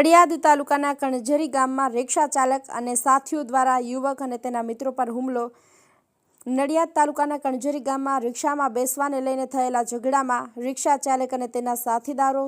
નડિયાદ તાલુકાના કણઝરી ગામમાં રિક્ષા ચાલક અને સાથીઓ દ્વારા યુવક અને તેના મિત્રો પર હુમલો. નડિયાદ તાલુકાના કણઝરી ગામમાં રિક્ષામાં બેસવાને લઈને થયેલા ઝઘડામાં રિક્ષા ચાલક અને તેના સાથીદારો,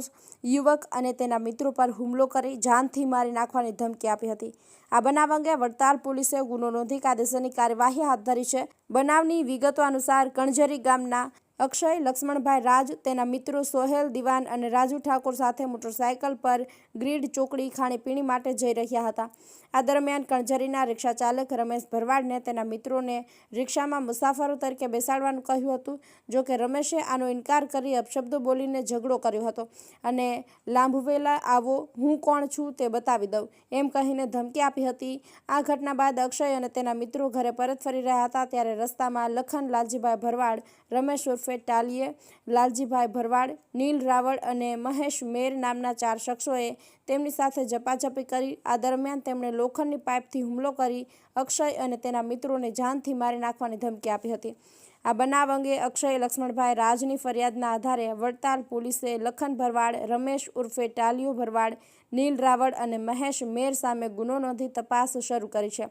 યુવક અને તેના મિત્રો પર હુમલો કરી જાનથી મારી નાખવાની ધમકી આપી હતી. આ બનાવ અંગે વડતાલ પોલીસે ગુનો નોંધી કાયદેસરની કાર્યવાહી હાથ ધરી છે. બનાવની વિગતો અનુસાર કણઝરી ગામના અક્ષય, લક્ષ્મણભાઈ રાજ, તેના મિત્રો સોહેલ દિવાન અને રાજુ ઠાકોર સાથે મોટરસાયકલ પર ગ્રીડ ચોકડી ખાણીપીણી માટે જઈ રહ્યા હતા. આ દરમિયાન કણઝરીના રિક્ષા ચાલક રમેશ ભરવાડને તેના મિત્રોને રિક્ષામાં મુસાફરો તરીકે બેસાડવાનું કહ્યું હતું, જો કે રમેશે આનો ઇનકાર કરી અપશબ્દો બોલીને ઝઘડો કર્યો હતો અને લાંભવેલા આવો હું કોણ છું તે બતાવી દઉં એમ કહીને ધમકી આપી હતી. આ ઘટના બાદ અક્ષય અને તેના મિત્રો ઘરે પરત ફરી રહ્યા હતા ત્યારે રસ્તામાં લખન લાલજીભાઈ ભરવાડ, રમેશ ઉર્ફે ટાલીએ, લાલજીભાઈ ભરવાડ, નીલ રાવળ અને મહેશ મેર નામના ચાર શખ્સોએ તેમની સાથે ઝપાઝપી કરી. આ દરમિયાન તેમણે લોખંડની પાઇપથી હુમલો કરી અક્ષય અને તેના મિત્રોને જાનથી મારી નાખવાની ધમકી આપી હતી. આ બનાવ અંગે અક્ષય લક્ષ્મણભાઈ રાજની ફરિયાદના આધારે વડતાલ પોલીસે લખન ભરવાડ રમેશ ઉર્ફે ટાલિયો ભરવાડ નીલ રાવળ અને મહેશ મેર સામે ગુનો નોંધી તપાસ શરૂ કરી છે.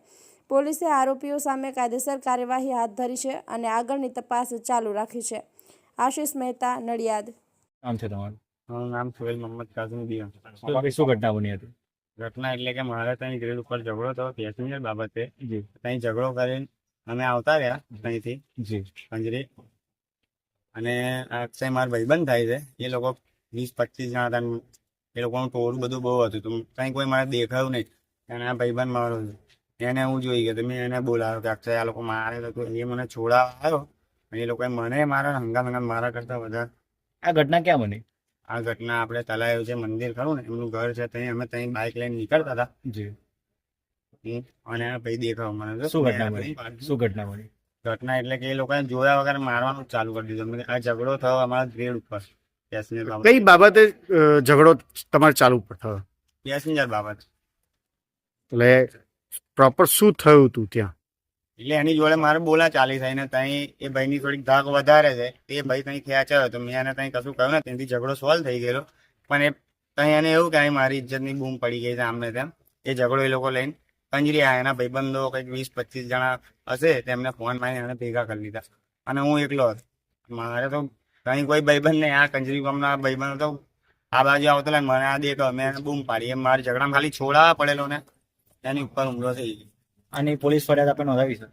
પોલીસે આરોપીઓ સામે કાયદેસર કાર્યવાહી હાથ ધરી છે અને આગળની તપાસ ચાલુ રાખી છે. આશિષ મહેતા નડિયાદ. નામ છે તમારું? નામ સુહેલ મોહમ્મદ કાઝમી દિયા. તો શું ઘટના બની હતી? ઘટના એટલે કે મારા ત્યાં ગ્રેડ ઉપર ઝઘડો થયો પેસેન્જર બાબતે. ત્યાં ઝઘડો કરીને અમે આવતા રહ્યા ત્યાંથી જી. કંજરી અને અક્ષય મારા ભાઈબંધ થાય છે. એ લોકો વીસ પચીસ જણા હતા એ લોકોનું ટોળું બધું બહુ હતું. તો ત્યાં કોઈ મારે દેખાયું નહીં. અને આ ભાઈબંધ મારો એને હું જોઈ ગયો તો મેં એને બોલાવ્યો કે અક્ષય આ લોકો મારે તો તો એ મને છોડાવવા આવ્યો. અને એ લોકોએ મને મારા હંગામ હંગામ મારા કરતા વધારે આ ઘટના ક્યાં બની? આ ઘટના આપણે તલાયું છે મંદિર ખરું ને? એમનું ઘર છે ત્યાં અમે ત્યાં બાઇક લઈને નીકળતા હતા. જી. હું અને ભાઈ દેખાવ મને શું ઘટના બની? શું ઘટના બની? ઘટના એટલે કે એ લોકોએ જોયા વગર મારવાનું ચાલુ કરી દીધું. આ ઝઘડો થયો અમારા ગ્રેડ ઉપર. પેસેન્જર બાબત. કઈ બાબતે ઝઘડો તમારે ચાલુ પર થયો? પેસેન્જર બાબત. એટલે પ્રોપર શું થયું હતું ત્યાં? એટલે એની જોડે મારે બોલા ચાલી થાય ને ત્યાં એ ભાઈની થોડીક ધાક વધારે છે. તે ભાઈ ત્યાં ખેંચાયો તો મેં એને ત્યાં કશું કહ્યું ને ત્યાંથી ઝઘડો સોલ્વ થઈ ગયેલો. પણ એ ત્યાં એને એવું કે મારી ઇજ્જતની બૂમ પડી ગઈ છે આમને તેમ. એ ઝઘડો એ લોકો લઈને કંજરી એના ભાઈબંધો કંઈક વીસ પચીસ જણા હશે તેમને ફોન મારીને એને ભેગા કરી લીધા. અને હું એકલો હતો. મારે તો કहीं કોઈ ભાઈબંધ નહીં. આ કંજરી ગામના ભાઈબંધ તો આ બાજુ આવતો મને આ દેખો મેં એને બૂમ પાડી એમ મારી ઝઘડામાં ખાલી છોડાવા પડેલો ને એની ઉપર હુમલો થઈ ગયો. અને પોલીસ ફરિયાદ આપણે નોંધાવી છે?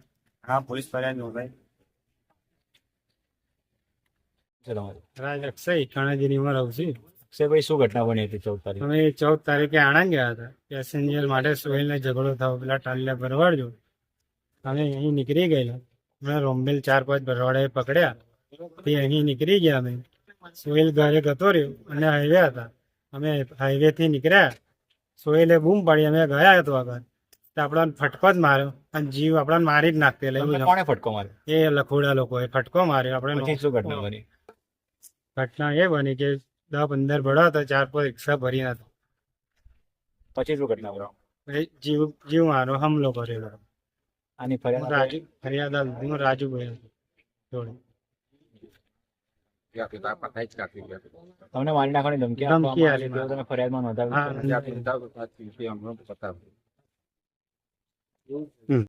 હા પોલીસ ફરિયાદ નોંધાઈ. રાજ અક્ષય કાણાજીની રહું છું અક્ષયભાઈ શું ઘટના બની હતી ચૌદ તારીખ? અમે ચૌદ તારીખે આણંદ ગયા હતા. પેસેન્જર માટે સોહેલને ઝઘડો થયો. પેલા ટાલિયા ભરવાડજો. અમે અહીં નીકળી ગયેલા. અમે રોમબેલ ચાર પાંચ ભરવાડે પકડ્યા. તે અહીં નીકળી ગયા અમે. સોહેલ ઘરે ગતો રહ્યો અને હાઈવે હતા. અમે હાઈવે થી નીકળ્યા. સોહેલે બૂમ પાડી. અમે ગયા હતો આગળ. તો આપણાને ફટકો જ માર્યો. અને જીવ આપણને મારી જ નાખતે કોણે ફટકો માર્યો? એ લખોડા લોકોએ ફટકો માર્યો. આપણે શું ઘટના બની? ઘટના એ બની કે દસ પંદર ભરા હતા ચાર પાંચ રિક્ષા ભરી હતા પછી શું ઘટના બની જીવ જીવ મારો હમલો કરેલો. આની ફરિયાદ રાજુ ફરિયાદ હું રાજુ ભાઈ જોડે. તમને મારી નાખવાની ધમકી ધમકી તમે ફરિયાદમાં નોંધાવી?